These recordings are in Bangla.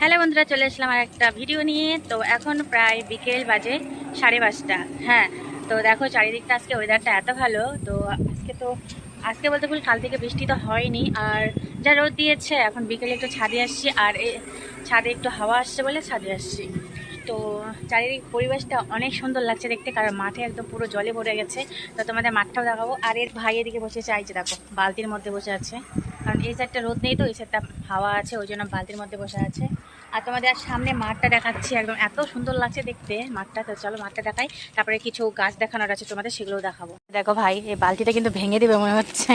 হ্যালো বন্ধুরা, চলে আসলাম আর একটা ভিডিও নিয়ে। তো এখন প্রায় বিকেল বাজে সাড়ে পাঁচটা। হ্যাঁ তো দেখো চারিদিকটা আজকে ওয়েদারটা এত ভালো, তো আজকে তো, আজকে বলতে ভুল কাল থেকে বৃষ্টি তো হয়নি। আর যা রোদ দিয়েছে, এখন বিকেলে একটু ছাদে আসছি, আর ছাদে একটু হাওয়া আসছে বলে ছাদে আসছি। তো চারিদিক পরিবেশটা অনেক সুন্দর লাগছে দেখতে, কারণ মাঠে একদম পুরো জলে ভরে গেছে। তো তোমাদের মাঠটাও দেখাবো। আর এর ভাই এদিকে বসে চাইছে দেখো, বালতির মধ্যে বসে আছে। কারণ এই সাইডটা রোদ নেই তো, এই সাইডটা হাওয়া আছে, ওই জন্য বালতির মধ্যে বসে আছে। আর তোমাদের আর সামনে মাঠটা দেখাচ্ছি একদম এত সুন্দর লাগছে দেখতে মাঠটা। তো চলো মাঠটা দেখাই। তারপরে কিছু গাছ দেখানোর আছে তোমাদের সেগুলোও দেখাবো। দেখো ভাই এই বালতিটা কিন্তু ভেঙে দেবে মনে হচ্ছে।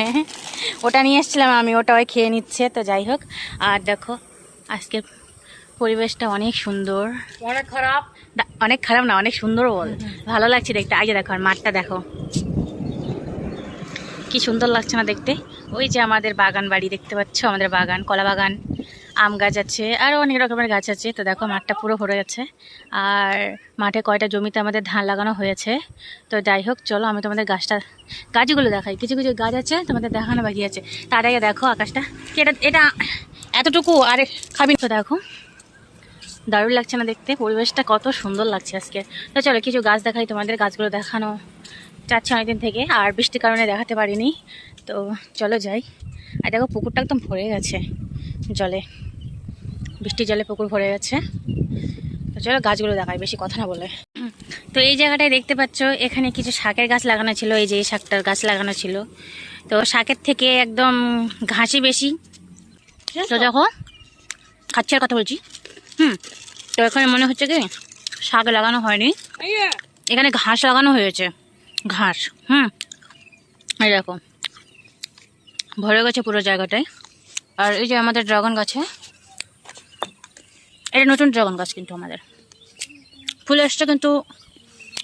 ওটা নিয়ে এসেছিলাম আমি ওটা ওই খেয়ে নিচ্ছে তো যাই হোক। আর দেখো আজকে পরিবেশটা অনেক সুন্দর। অনেক খারাপ। অনেক খারাপ না অনেক সুন্দর বল। ভালো লাগছে দেখতে। আগে দেখো আর মাঠটা দেখো। কি সুন্দর লাগছে না দেখতে। ওই যে আমাদের বাগান বাড়ি দেখতে পাচ্ছ? আমাদের বাগান কলা বাগান। আম গাছ আছে আরও অনেক রকমের গাছ আছে। তো দেখো, মাঠটা পুরো ভরে গেছে। আর মাঠে কয়টা জমিতে আমাদের ধান লাগানো হয়েছে। তো যাই হোক, চলো আমি তোমাদের গাছটা, গাছগুলো দেখাই। কিছু কিছু গাছ আছে, তোমাদের দেখানো বাকি আছে। তার আগে দেখো আকাশটা। এটা এটা এতটুকু আরে খাবি তো দেখো, দারুণ লাগছে না দেখতে। পরিবেশটা কত সুন্দর লাগছে আজকে। তো চলো, কিছু গাছ দেখাই তোমাদের, গাছগুলো দেখানো। চাচ্ছে অনেকদিন থেকে আর বৃষ্টির কারণে দেখাতে পারিনি। তো চলো যাই। আর দেখো পুকুরটা একদম ভরে গেছে জলে। বৃষ্টির জলে পুকুর ভরে গেছে। তো চলো গাছগুলো দেখায় বেশি কথা না বলে। তো এই জায়গাটায় দেখতে পাচ্ছ এখানে কিছু শাকের গাছ লাগানো ছিল এই যে এই শাকটার গাছ লাগানো ছিল। তো শাকের থেকে একদম ঘাসই বেশি। তো দেখো খাচ্ছি আর কথা বলছি। হুম তো এখানে মনে হচ্ছে কি শাক লাগানো হয়নি। এখানে ঘাস লাগানো হয়েছে। ঘাস, হুম দেখো। ভরে গেছে পুরো জায়গাটায়। আর এই যে আমাদের ড্রাগন গাছে, এটা নতুন ড্রাগন গাছ কিন্তু আমাদের। ফুল এসছে কিন্তু,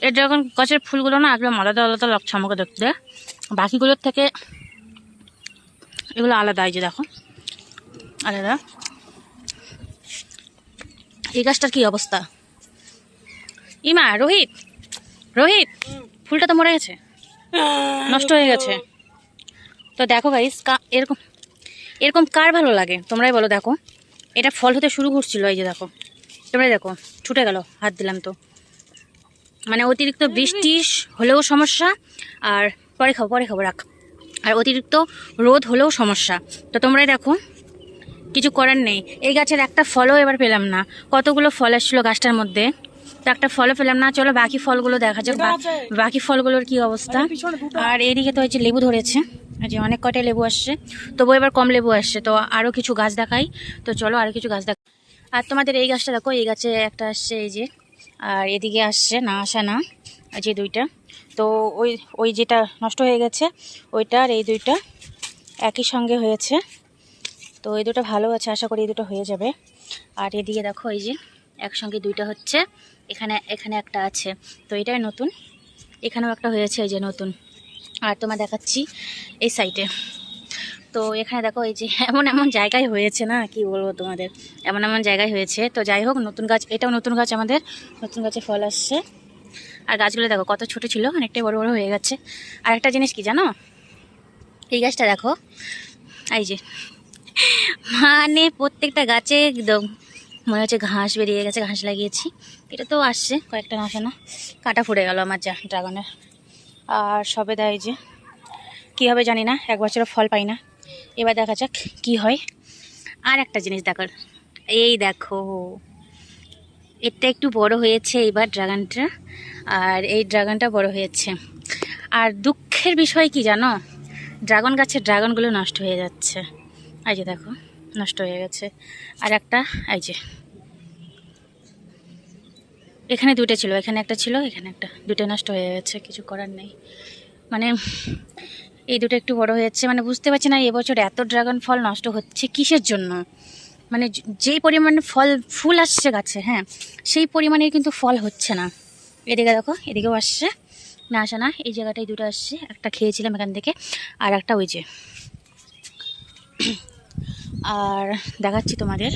এই ড্রাগন গাছের ফুলগুলো না একদম আলাদা আলাদা লাগছে আমাকে দেখতে। বাকিগুলোর থেকে এগুলো আলাদা, এই যে দেখো। আলাদা। এই গাছটার কি অবস্থা? ইমা, রোহিত রোহিত। ফুলটা তো মরে গেছে। নষ্ট হয়ে গেছে। তো দেখো গাইস এরকম এরকম কার ভালো লাগে? তোমরাই বলো দেখো। এটা ফল হতে শুরু করছিল, এই যে দেখো। তোমরাই দেখো, ছুটে গেল, হাত দিলাম তো। মানে অতিরিক্ত বৃষ্টি হলেও সমস্যা, আর পরে খাব পরে খাব, রাখ। আর অতিরিক্ত রোদ হলেও সমস্যা। তো তোমরাই দেখো, কিছু করার নেই। এই গাছের একটা ফলও এবার পেলাম না। কতগুলো ফল আসছিল গাছটার মধ্যে? তো একটা ফলও পেলাম না চলো বাকি ফলগুলো দেখা যাক বাকি ফলগুলোর কি অবস্থা। আর এদিকে তো হচ্ছে লেবু ধরেছে যে অনেক কটাই লেবু আসছে তবু এবার কম লেবু আসছে তো আরও কিছু গাছ দেখাই তো চলো আরও কিছু গাছ দেখ আর তোমাদের এই গাছটা দেখো এই গাছে একটা আসছে এই যে আর এদিকে আসছে না আসা না যে দুইটা তো ওই ওই যেটা নষ্ট হয়ে গেছে ওইটা আর এই দুইটা একই সঙ্গে হয়েছে তো এই দুটো ভালো আছে আশা করি এই দুটো হয়ে যাবে। আর এদিকে দেখো এই যে একসঙ্গে দুইটা হচ্ছে। এখানে এখানে একটা আছে। তো এটাই নতুন। এখানেও একটা হয়েছে এই যে নতুন। আর তোমার দেখাচ্ছি এই সাইডে তো এখানে দেখো এই যে এমন এমন জায়গায় হয়েছে না, কি বলব তোমাদের? এমন এমন জায়গায় হয়েছে। তো যাই হোক, নতুন গাছ, এটাও নতুন গাছ আমাদের। নতুন গাছে ফল আসছে। আর গাছগুলো দেখো, কত ছোট ছিল, অনেকটাই বড় বড় হয়ে গেছে। আর একটা জিনিস কি জানো? এই গাছটা দেখো। এই যে। মানে প্রত্যেকটা গাছে একদম মনে হচ্ছে ঘাস বেরিয়ে গেছে, ঘাস লাগিয়েছি। এটা তো আসছে কয়েকটা আসে না কাটা ফুটে গেল আমার যা ড্রাগনের। আর সবে দেয় যে, কী হবে জানি না, এক বছরও ফল পাই না। এবার দেখা যাক কি হয়। আর একটা জিনিস দেখো এই দেখো এটা একটু বড় হয়েছে এইবার ড্রাগনটা, আর এই ড্রাগনটা বড় হয়েছে। আর দুঃখের বিষয় কি জানো? ড্রাগন গাছের ড্রাগনগুলো নষ্ট হয়ে যাচ্ছে। এই যে দেখো। নষ্ট হয়ে গেছে। আর একটা, এই যে। এখানে দুটো ছিল, এখানে একটা ছিল, এখানে একটা। দুটো নষ্ট হয়ে গেছে, কিছু করার নেই। মানে এই দুটো একটু বড় হয়েছে মানে বুঝতে পারছি না এবছর এত ড্রাগন ফল নষ্ট হচ্ছে কিসের জন্য? মানে যেই পরিমাণে ফল, ফুল আসছে গাছে হ্যাঁ সেই পরিমাণে কিন্তু ফল হচ্ছে না। এদিকে দেখো, এদিকেও আসছে। না আসে না, এই জায়গাটায় দুটো আসছে। একটা খেয়েছিলাম এখান থেকে। আর একটা ওই যে আর দেখাচ্ছি তোমাদের।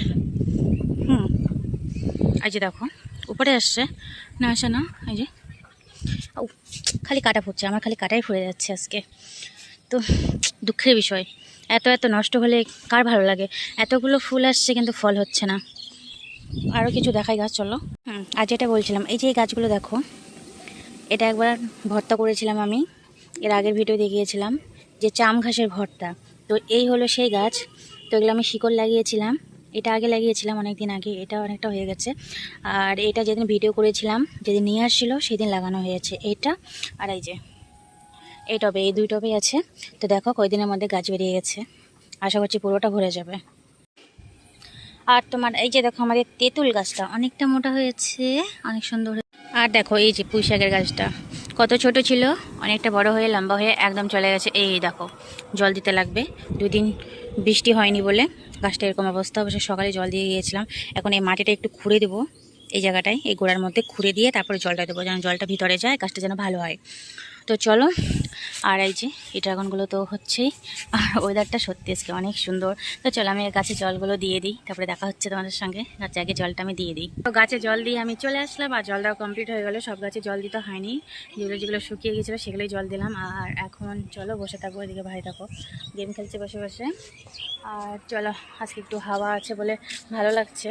হুম। এই যে দেখো, উপরে আসছে। না, আসে না, এই যে। ও, খালি কাটা ফুটছে, আমার খালি কাটাই ফুরে যাচ্ছে আজকে। তো, দুঃখের বিষয়। এত এত নষ্ট হলে কার ভালো লাগে? এতগুলো ফুল আসছে কিন্তু ফল হচ্ছে না। আরও কিছু দেখাই গাছ, চলো। হুম, আর যেটা বলছিলাম, এই যে এই গাছগুলো দেখো, এটা একবার ভর্তা করেছিলাম আমি। এর আগের ভিডিও দেখিয়েছিলাম যে চাম ঘাসের ভর্তা। তো এই হলো সেই গাছ। তো এগুলো আমি শিকড় লাগিয়েছিলাম। এটা আগে লাগিয়েছিলাম অনেক দিন আগে, এটা অনেকটা হয়ে গেছে। আর এটা যেদিন ভিডিও করেছিলাম, যেদিন নিয়ে আসছিল, সেদিন লাগানো হয়েছে। এটা আর এই যে, এই টবে, এই দুই টবে আছে। তো দেখো কয়দিনের মধ্যে গাছ বেরিয়ে গেছে। আশা করছি পুরোটা ভরে যাবে। আর তোমার, এই যে দেখো আমাদের তেঁতুল গাছটা, অনেকটা মোটা হয়েছে, অনেক সুন্দর আর দেখো এই যে পুঁই শাকের গাছটা, কত ছোট ছিল, অনেকটা বড় হয়ে, লম্বা হয়ে একদম চলে গেছে। এই দেখো, জল দিতে লাগবে দুই দিন বৃষ্টি হয়নি বলে গাছটা এরকম অবস্থা। অবশ্য সকালে জল দিয়ে গিয়েছিলাম। এখন এই মাটিটা একটু খুঁড়ে দেবো, এই জায়গাটায়, এই গোড়ার মধ্যে খুঁড়ে দিয়ে তারপরে জলটা দেবো, যেন জলটা ভিতরে যায়, গাছটা যেন ভালো হয়। তো চলো, আর এই যে এই ড্রাগনগুলো তো হচ্ছেই। আর ওয়েদারটা সত্যি আজকে অনেক সুন্দর। তো চলো, আমি গাছে জলগুলো দিয়ে দিই, তারপরে দেখা হচ্ছে তোমাদের সঙ্গে। গাছে আগে জলটা আমি দিয়ে দিই। তো গাছে জল দিয়ে আমি চলে আসলাম, আর জলটা কমপ্লিট হয়ে গেলো। সব গাছে জল দিতে হয়নি। যেগুলো যেগুলো শুকিয়ে গেছিল, সেগুলোই জল দিলাম। আর এখন চলো, বসে থাকব এদিকে ভাই থাকো গেম খেলছে বসে বসে। আর চলো, আজকে একটু হাওয়া আছে বলে ভালো লাগছে।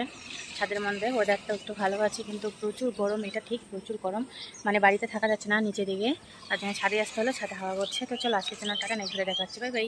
ছাদের মধ্যে ওয়েদারটা একটু ভালো আছে, কিন্তু প্রচুর গরম। এটা ঠিক প্রচুর গরম। মানে বাড়িতে থাকা যাচ্ছে না নিচে দিকে। তার জন্য ছাদে আসতে হলো ছাদে হাওয়া করছে তো চলো আজকের জন্য টাকা নেক্সট দেখাচ্ছি। Bye bye